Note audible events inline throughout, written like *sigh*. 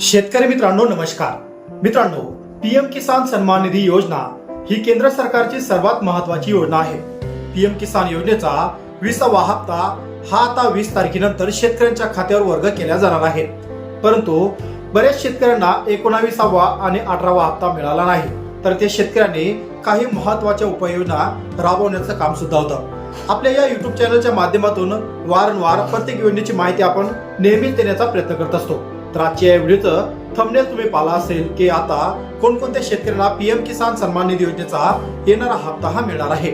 शेतकरी मित्रांनो नमस्कार. मित्रांनो पीएम किसान सन्मान निधी योजना ही केंद्र सरकारची सर्वात महत्वाची योजना आहे. पीएम किसान योजनेचा विसावा हप्ता हा आता वीस तारखेनंतर शेतकऱ्यांच्या खात्यावर वर्ग केला जाणार आहे परंतु बऱ्याच शेतकऱ्यांना एकोणावीसावा आणि अठरावा हप्ता मिळाला नाही. तर ते शेतकऱ्यांनी काही महत्त्वाच्या उपाययोजना राबवण्याचं काम सुद्धा होतं. आपल्या या युट्यूब चॅनलच्या माध्यमातून वारंवार प्रत्येक योजनेची माहिती आपण नेहमीच देण्याचा प्रयत्न करत असतो. तर आजच्या या व्हिडिओचं थंबनेल तुम्ही पाहिला असेल की आता कोणकोणत्या शेतकऱ्यांना पीएम किसान सन्मान निधी योजनेचा येणारा हप्ता हा मिळणार आहे.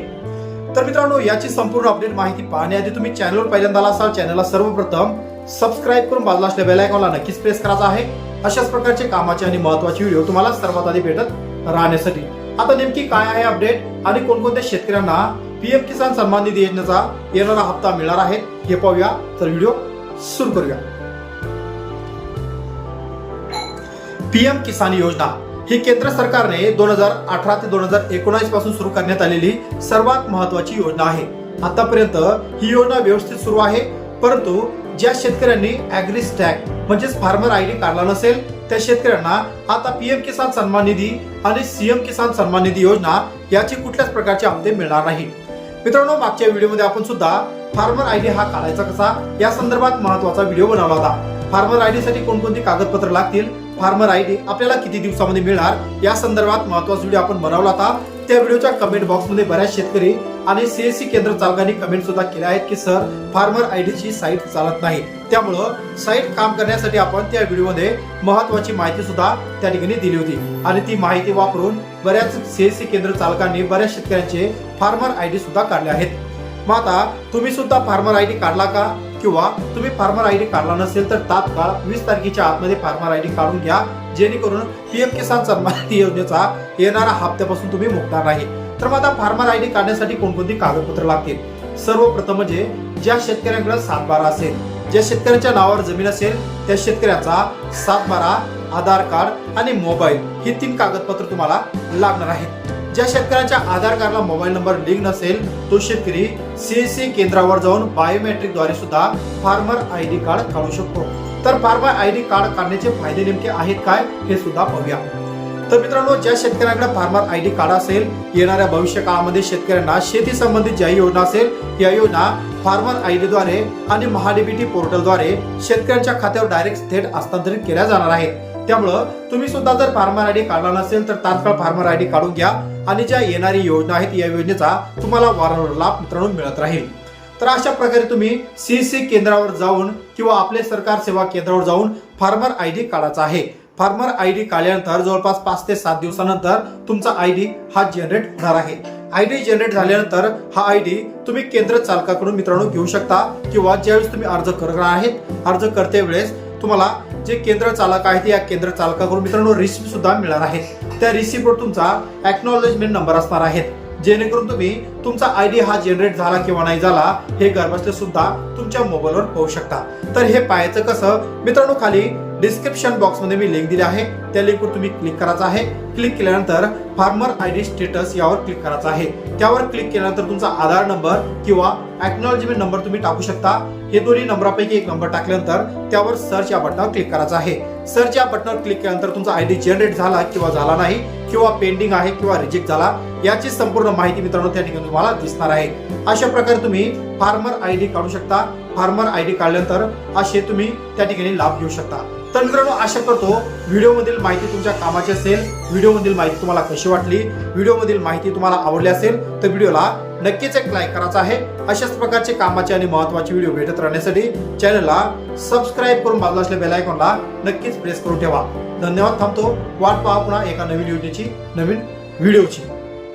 तर मित्रांनो याची संपूर्ण अपडेट माहिती पाहण्याआधी तुम्ही चॅनलवर पहिल्यांदा आला असाल चॅनलला सर्वप्रथम सबस्क्राईब करून बाजूला असल्या बेल आयकॉनला नक्कीच प्रेस करायचा आहे. अशाच प्रकारचे कामाचे आणि महत्त्वाचे व्हिडिओ तुम्हाला सर्वात आधी भेटत राहण्यासाठी. आता नेमकी काय आहे अपडेट आणि कोणकोणत्या शेतकऱ्यांना पीएम किसान सन्मान निधी योजनेचा येणारा हप्ता मिळणार आहे हे पाहूया. तर व्हिडिओ सुरू करूया. पीएम किसान योजना ही केंद्र सरकारने दोन हजार अठरा ते दोन हजार एकोणावीसपासून सुरू करण्यात आलेली सर्वात महत्वाची योजना आहे. आतापर्यंत ही योजना व्यवस्थित सुरू आहे परंतु ज्या शेतकऱ्यांनी अॅग्रिस स्टॅक म्हणजेच फार्मर आयडी काढला नसेल त्या शेतकऱ्यांना आता पीएम किसान सन्मान निधी आणि सीएम किसान सन्मान निधी योजना याची कुठल्याच प्रकारचे हप्ते मिळणार नाही. मित्रांनो मागच्या व्हिडिओमध्ये आपण सुद्धा फार्मर आयडी हा काढायचा कसा या संदर्भात महत्त्वाचा व्हिडिओ बनवला होता. फार्मर आयडी साठी कोणकोणती कागदपत्र लागतील फार्मर आय डी आपल्याला किती दिवसामध्ये मिळणार? या संदर्भात महत्त्वाचा व्हिडिओ आपण बनवला होता. त्या व्हिडिओच्या कमेंट बॉक्समध्ये बऱ्याच शेतकरी आणि सीएससी केंद्र चालकांनी कमेंट सुद्धा केल्या आहेत की सर फार्मर आयडीची साईट चालत नाही. त्यामुळं साईट काम करण्यासाठी आपण त्या व्हिडिओमध्ये महत्वाची माहिती सुद्धा त्या ठिकाणी दिली होती. आणि ती माहिती वापरून बऱ्याच सीएससी केंद्र चालकांनी बऱ्याच शेतकऱ्यांचे फार्मर आयडी सुद्धा काढले आहेत. मग आता तुम्ही सुद्धा फार्मर आयडी काढला का? किंवा तुम्ही फार्मर आय डी काढला नसेल तर तात्काळ वीस तारखेच्या आतमध्ये फार्मर आय डी काढून घ्या जेणेकरून पीएम किसान सन्मान *laughs* योजनेचा येणारा हप्त्यापासून तुम्ही मुक्तार नाही. तर मग आता फार्मर आय डी काढण्यासाठी कोणकोणती कागदपत्र लागतील? सर्वप्रथम म्हणजे ज्या शेतकऱ्यांकडे सातबारा असेल ज्या शेतकऱ्यांच्या नावावर जमीन असेल त्या शेतकऱ्याचा सातबारा आधार कार्ड आणि मोबाईल ही तीन कागदपत्र तुम्हाला लागणार आहेत. ज्या शेतकऱ्यांच्या आधार कार्डला मोबाईल नंबर लिंक नसेल तो शेतकरी सीएससी केंद्रावर जाऊन बायोमेट्रिकद्वारे सुद्धा फार्मर आय डी कार्ड काढू शकतो. तर फार्मर आयडी कार्ड काढण्याचे फायदे नेमके आहेत काय हे सुद्धा पाहूया. तर मित्रांनो ज्या शेतकऱ्यांकडे फार्मर आयडी कार्ड असेल येणाऱ्या भविष्य काळामध्ये शेतकऱ्यांना शेती संबंधित ज्या योजना असेल या योजना फार्मर आयडी द्वारे आणि महाडीबीटी पोर्टलद्वारे शेतकऱ्यांच्या खात्यावर डायरेक्ट थेट हस्तांतरित केल्या जाणार आहेत. त्यामुळं तुम्ही सुद्धा जर फार्मर आय डी काढला नसेल तर तात्काळ फार्मर आयडी काढून घ्या. आणि ज्या येणारी योजना आहेत या योजनेचा तुम्हाला वारंवार लाभ मित्रांनो मिळत राहील. तर अशा प्रकारे तुम्ही सी सी केंद्रावर जाऊन किंवा आपले सरकार सेवा केंद्रावर जाऊन फार्मर आय डी काढायचा आहे. फार्मर आय डी काढल्यानंतर जवळपास पाच ते सात दिवसानंतर तुमचा आय डी हा जनरेट होणार आहे. आय डी जनरेट झाल्यानंतर हा आय डी तुम्ही केंद्र चालकाकडून मित्रांनो घेऊ शकता किंवा ज्यावेळेस तुम्ही अर्ज करणार आहेत अर्ज करते वेळेस तुम्हाला जे केंद्र चालक आहेत या केंद्र चालकाकडून मित्रांनो रिसिप्ट सुद्धा मिळणार आहे. त्या रिसिप्टवर तुमचा ॲक्नॉलेजमेंट नंबर असणार आहे जेणेकरून तुम्ही तुमचा आय डी हा जनरेट झाला किंवा नाही झाला हे घरबसल्या सुद्धा तुमच्या मोबाईलवर पाहू शकता. तर हे पाहायचं कसं? मित्रांनो खाली डिस्क्रिप्शन बॉक्समध्ये मी लिंक दिली आहे. त्या लिंकवर तुम्ही क्लिक करायचं आहे. क्लिक केल्यानंतर फार्मर आय डी स्टेटस यावर क्लिक करायचं आहे. त्यावर क्लिक केल्यानंतर तुमचा आधार नंबर किंवा ऍक्नॉलेजमेंट नंबर तुम्ही टाकू शकता. हे दोन्ही नंबरापैकी एक नंबर टाकल्यानंतर त्यावर सर्च या बटनावर क्लिक करायचं आहे. सर्च या बटनावर क्लिक केल्यानंतर तुमचा आय डी जनरेट झाला किंवा झाला नाही किंवा पेंडिंग आहे किंवा रिजेक्ट झाला याची संपूर्ण माहिती मित्रांनो त्या ठिकाणी तुम्हाला दिसणार आहे. अशा प्रकारे तुम्ही फार्मर आय डी काढू शकता. फार्मर आय डी काढल्यानंतर असे तुम्ही त्या ठिकाणी लाभ घेऊ शकता. तर मित्रांनो आशा करतो व्हिडिओमधील माहिती तुमच्या कामाची असेल व्हिडिओमधील माहिती तुम्हाला कशी वाटली व्हिडिओमधील माहिती तुम्हाला आवडली असेल तर व्हिडिओला नक्कीच एक लाईक करायचा आहे. अशाच प्रकारचे कामाचे आणि महत्त्वाचे व्हिडिओ भेटत राहण्यासाठी चॅनलला सबस्क्राईब करून बाजूला असलेल्या बेल आयकॉनला नक्कीच प्रेस करून ठेवा. धन्यवाद थांबतो. वाट पहा पुन्हा एका नवीन योजनेची नवीन व्हिडिओची.